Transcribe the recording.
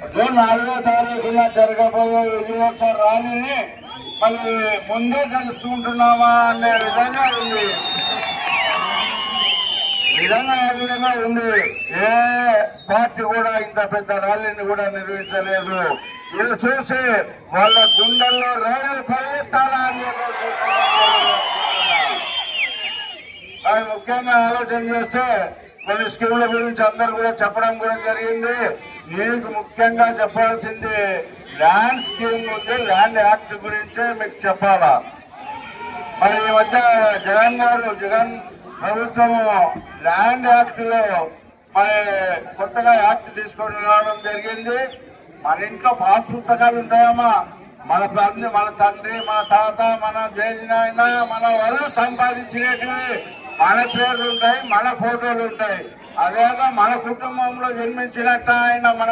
June నాలుగో తారీఖున జరగబోయే విజయోత్సవ ర్యాలీని మరి ముందే తెలుసుకుంటున్నామా అనే విధంగా ఉంది. విధంగా ఏ విధంగా ఉంది? ఏ పార్టీ కూడా ఇంత పెద్ద ర్యాలీని కూడా నిర్వహించలేదు. ఇది చూసి వాళ్ళ గుండెల్లో రైలు పరిగెత్తాలా అని కానీ ముఖ్యంగా ఆలోచన చేస్తే కొన్ని స్కీముల గురించి అందరు కూడా చెప్పడం కూడా జరిగింది. మీకు ముఖ్యంగా చెప్పాల్సింది ల్యాండ్ స్కీమ్ ఉంది ల్యాండ్ యాక్ట్ గురించే మీకు చెప్పాలా? మరి ఈ మధ్య జగన్ గారు జగన్ ప్రభుత్వము ల్యాండ్ యాక్ట్లో మరి కొత్తగా యాక్ట్ తీసుకొని రావడం జరిగింది. మన ఇంట్లో పాస్ పుస్తకాలు ఉంటాయమ్మా. మన తండ్రి మన తండ్రి మన తాత మన జేజినాయన మన వాళ్ళు సంపాదించినవి. మన పేర్లు ఉంటాయి మన ఫోటోలు ఉంటాయి అదేగా మన కుటుంబంలో జన్మించినట్టు ఆయన మన